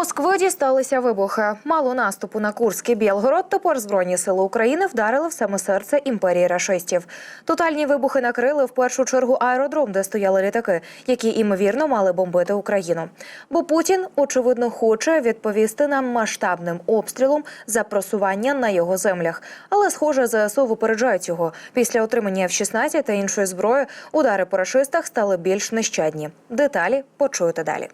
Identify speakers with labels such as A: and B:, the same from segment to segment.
A: Москви дісталися вибухи. Мало наступу на Курський Білгород. Тепер збройні сили України вдарили в саме серце імперії рашистів. Тотальні вибухи накрили в першу чергу аеродром, де стояли літаки, які імовірно мали бомбити Україну. Бо Путін очевидно хоче відповісти нам масштабним обстрілом за просування на його землях. Але схоже, ЗСУ випереджають його. Після отримання F-16 та іншої зброї удари по рашистах стали більш нещадні. Деталі почуєте далі.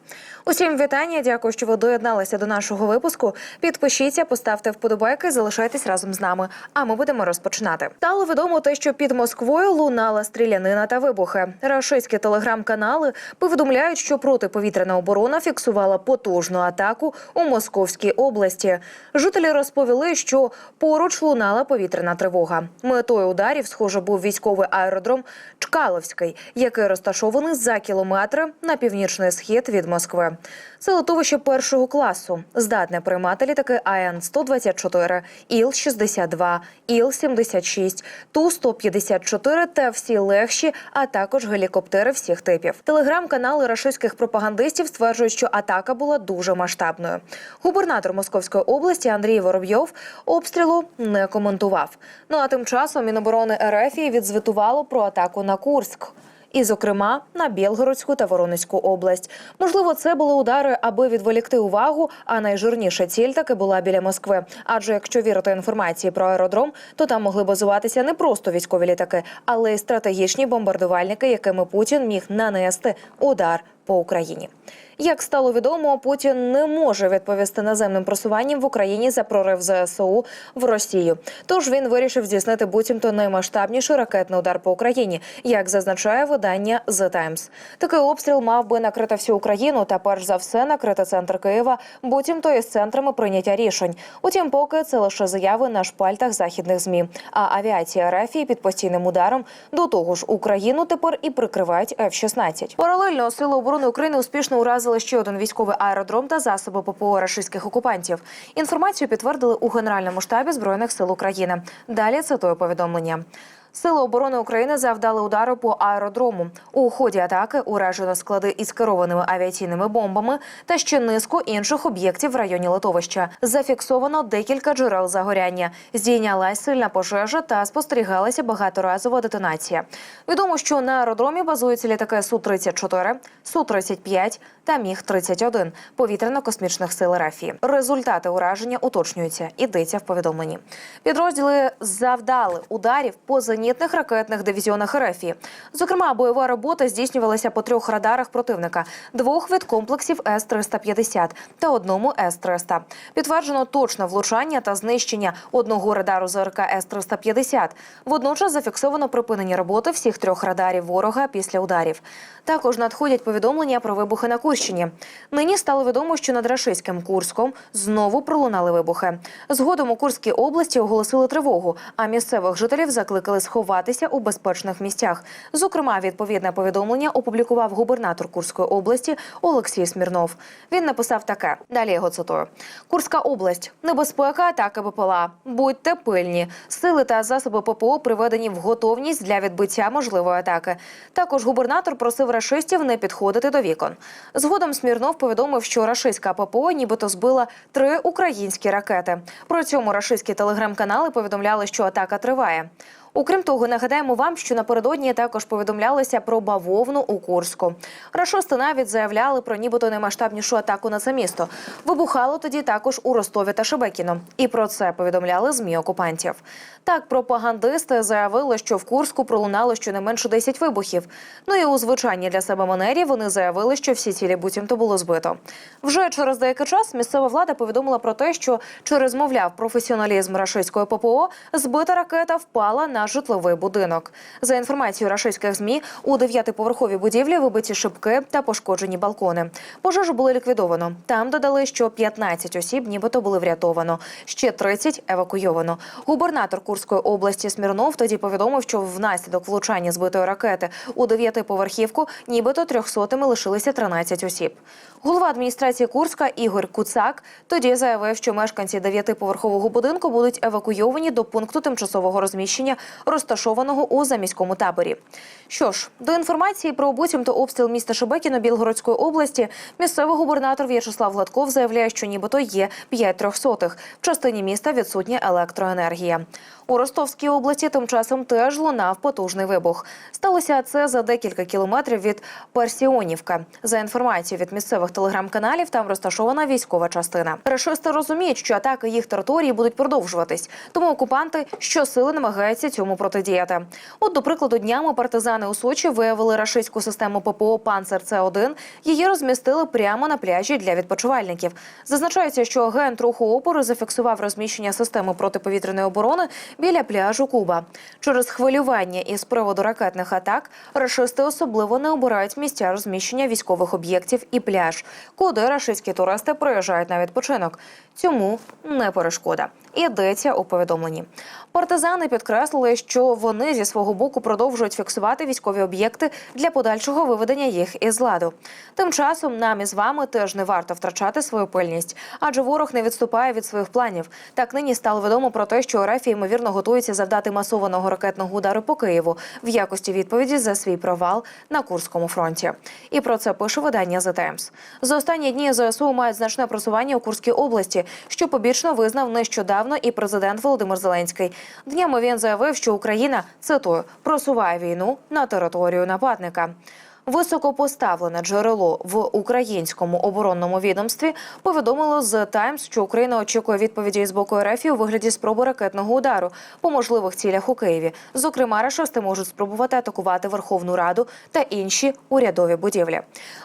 A: Усім вітання. Дякую, що ви доєдналися до нашого випуску. Підпишіться, поставте вподобайки, залишайтесь разом з нами. А ми будемо розпочинати. Стало відомо те, що під Москвою лунала стрілянина та вибухи. Рашистські телеграм-канали повідомляють, що протиповітряна оборона фіксувала потужну атаку у Московській області. Жителі розповіли, що поруч лунала повітряна тривога. Метою ударів, схоже, був військовий аеродром Чкаловський, який розташований за кілометри на північний схід від Москви. Це литовище першого класу, здатне приймати літаки АН-124, Іл-62, Іл-76, Ту-154 та всі легші, а також гелікоптери всіх типів. Телеграм-канали рашистських пропагандистів стверджують, що атака була дуже масштабною. Губернатор Московської області Андрій Воробйов обстрілу не коментував. Ну а тим часом Міноборони РФ відзвітувало про атаку на Курськ і, зокрема, на Білгородську та Воронезьку область. Можливо, це були удари, аби відволікти увагу. А найжирніша ціль таки була біля Москви. Адже якщо вірити інформації про аеродром, то там могли базуватися не просто військові літаки, але й стратегічні бомбардувальники, якими Путін міг нанести удар по Україні. Як стало відомо, Путін не може відповісти наземним просуванням в Україні за прорив ЗСУ в Росію. Тож він вирішив здійснити буцімто наймасштабніший ракетний удар по Україні, як зазначає видання The Times. Такий обстріл мав би накрити всю Україну та перш за все накрити центр Києва, буцімто із центрами прийняття рішень. Утім, поки це лише заяви на шпальтах західних змі. А авіація Рафії під постійним ударом до того ж Україну тепер і прикривають F-16. Паралельно сили оборони України успішно уразили ще один військовий аеродром та засоби ППО рашистських окупантів. Інформацію підтвердили у Генеральному штабі збройних сил України. Далі цитую повідомлення. Сили оборони України завдали удару по аеродрому. У ході атаки уражено склади із керованими авіаційними бомбами та ще низку інших об'єктів в районі литовища. Зафіксовано декілька джерел загоряння. Здійнялась сильна пожежа та спостерігалася багаторазова детонація. Відомо, що на аеродромі базуються літаки су 34 су 35 та міг 31 повітряно-космічних сил РФ. Результати ураження уточнюються. Ідеться в повідомленні. Підрозділи завдали ударів по зенітних ракетних дивізіонах РФ. Зокрема, бойова робота здійснювалася по трьох радарах противника: двох від комплексів С-350 та одному С-300. Підтверджено точне влучання та знищення одного радару ЗРК С-350. Водночас зафіксовано припинення роботи всіх трьох радарів ворога після ударів. Також надходять повідомлення про вибухи на Курщині. Нині стало відомо, що над рашистським Курском знову пролунали вибухи. Згодом у Курській області оголосили тривогу, а місцевих жителів закликали сховатися у безпечних місцях. Зокрема, відповідне повідомлення опублікував губернатор Курської області Олексій Смірнов. Він написав таке. Далі його цитую: Курська область, небезпека, атаки БПЛА. Будьте пильні. Сили та засоби ППО приведені в готовність для відбиття можливої атаки. Також губернатор просив рашистів не підходити до вікон. Згодом Смірнов повідомив, що рашистська ППО нібито збила три українські ракети. При цьому рашистські телеграм-канали повідомляли, що атака триває. Окрім того, нагадаємо вам, що напередодні також повідомлялося про бавовну у Курську. Рашисти навіть заявляли про нібито наймасштабнішу атаку на це місто. Вибухало тоді також у Ростові та Шебекіно. І про це повідомляли змі окупантів. Так, пропагандисти заявили, що в Курську пролунало щонайменше 10 вибухів. Ну і у звичайній для себе манері вони заявили, що всі цілі буцімто було збито. Вже через деякий час місцева влада повідомила про те, що через мовляв професіоналізм рашистської ППО збита ракета впала на житловий будинок. За інформацією рашистських змі, у дев'ятиповерховій будівлі вибиті шибки та пошкоджені балкони. Пожежу було ліквідовано. Там додали, що 15 осіб, нібито були врятовано, ще 30 евакуйовано. Губернатор Курської області Смірнов тоді повідомив, що внаслідок влучання збитої ракети у дев'ятиповерхівку, нібито трьохсотими лишилися 13 осіб. Голова адміністрації Курська Ігор Куцак тоді заявив, що мешканці дев'ятиповерхового будинку будуть евакуйовані до пункту тимчасового розміщення розташованого у заміському таборі. Що ж, до інформації про буцімто обстріл міста Шебекіно Білгородської області місцевий губернатор В'ячеслав Гладков заявляє, що нібито є 5 трьохсотих. В частині міста відсутня електроенергія. У Ростовській області тим часом теж лунав потужний вибух. Сталося це за декілька кілометрів від Персіонівка. За інформацією від місцевих телеграм-каналів, там розташована військова частина. Рашисти розуміють, що атаки їх території будуть продовжуватись, тому окупанти щосили намагаються цьому протидіяти. От, до прикладу, днями партизани у Сочі виявили рашистську систему ППО Панцер С 1 Її розмістили прямо на пляжі для відпочивальників. Зазначається, що агент руху опору зафіксував розміщення системи протиповітряної оборони біля пляжу Куба. Через хвилювання із приводу ракетних атак рашисти особливо не обирають місця розміщення військових об'єктів і пляж, куди рашистські туристи приїжджають на відпочинок. Цьому не перешкода. Ідеться у повідомленні. Партизани підкреслили, що вони зі свого боку продовжують фіксувати військові об'єкти для подальшого виведення їх із ладу. Тим часом нам із вами теж не варто втрачати свою пильність, адже ворог не відступає від своїх планів. Так нині стало відомо про те, що РФ ймовірно готується завдати масованого ракетного удару по Києву в якості відповіді за свій провал на Курському фронті. І про це пише видання The Times. За останні дні ЗСУ мають значне просування у Курській області, що побічно визнав нещодавно і президент Володимир Зеленський. Днями він заявив, що Україна цитую просуває війну на територію нападника. Високопоставлене джерело в українському оборонному відомстві повідомило з Таймс, що Україна очікує відповіді з боку РФ у вигляді спроби ракетного удару по можливих цілях у Києві. Зокрема, рашисти можуть спробувати атакувати Верховну Раду та інші урядові будівлі.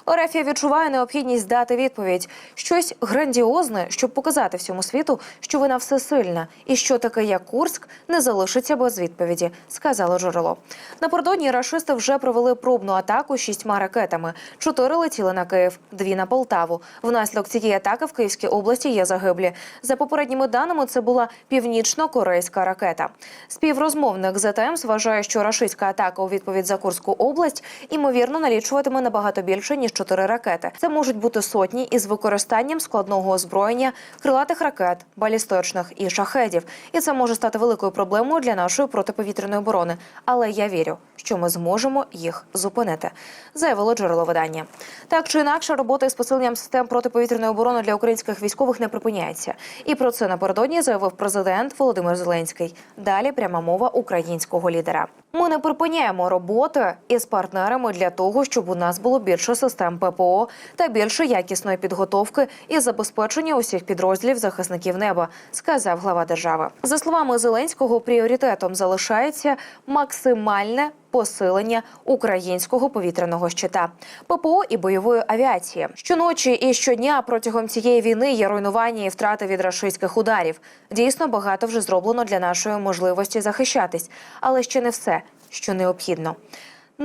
A: РФ відчуває необхідність дати відповідь щось грандіозне, щоб показати всьому світу, що вона всесильна і що таке як Курськ не залишиться без відповіді, сказало джерело. Напередодні рашисти вже провели пробну атаку шістьма ракетами. Чотири летіли на Київ, дві на Полтаву. Внаслідок цієї атаки в Київській області є загиблі. За попередніми даними, це була північно-корейська ракета. Співрозмовник ЗТМ вважає, що рашистська атака у відповідь за Курську область імовірно налічуватиме набагато більше ніж чотири ракети. Це можуть бути сотні із використанням складного озброєння, крилатих ракет, балістичних і шахедів. І це може стати великою проблемою для нашої протиповітряної оборони. Але я вірю, що ми зможемо їх зупинити, заявило джерело видання. Так чи інакше, робота із посиленням систем протиповітряної оборони для українських військових не припиняється. І про це напередодні заявив президент Володимир Зеленський. Далі пряма мова українського лідера. Ми не припиняємо роботи із партнерами для того, щоб у нас було більше систем ППО та більше якісної підготовки і забезпечення усіх підрозділів захисників неба, сказав глава держави. За словами Зеленського, пріоритетом залишається максимальне посилення українського повітряного щита, ППО і бойової авіації. Щоночі і щодня протягом цієї війни є руйнування і втрати від рашистських ударів. Дійсно, багато вже зроблено для нашої можливості захищатись, але ще не все, що необхідно.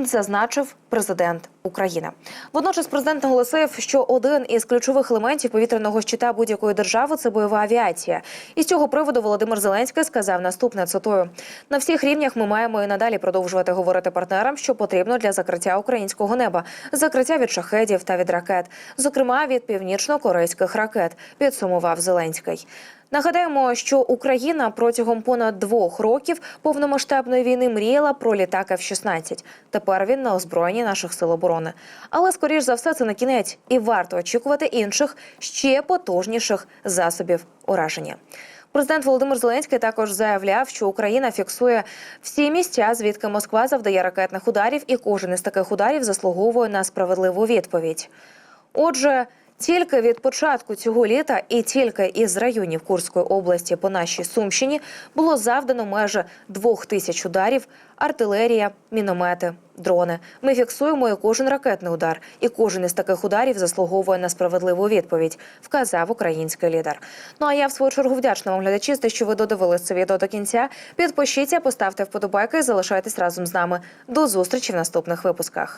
A: Зазначив президент України. Водночас президент наголосив, що один із ключових елементів повітряного щита будь-якої держави це бойова авіація. І з цього приводу Володимир Зеленський сказав наступне цитую: на всіх рівнях ми маємо і надалі продовжувати говорити партнерам, що потрібно для закриття українського неба, закриття від шахедів та від ракет, зокрема від північно-корейських ракет. Підсумував Зеленський. Нагадаємо, що Україна протягом понад двох років повномасштабної війни мріяла про літак F-16. Тепер він на озброєнні наших сил оборони. Але скоріш за все це не кінець, і варто очікувати інших ще потужніших засобів ураження. Президент Володимир Зеленський також заявляв, що Україна фіксує всі місця, звідки Москва завдає ракетних ударів, і кожен із таких ударів заслуговує на справедливу відповідь. Отже. Тільки від початку цього літа і тільки із районів Курської області по нашій Сумщині було завдано майже двох тисяч ударів, артилерія, міномети, дрони. Ми фіксуємо і кожен ракетний удар, і кожен із таких ударів заслуговує на справедливу відповідь, вказав український лідер. Ну а я в свою чергу вдячна вам глядачі, за те, що ви додивились це відео до кінця. Підпишіться, поставте вподобайки і залишайтесь разом з нами. До зустрічі в наступних випусках.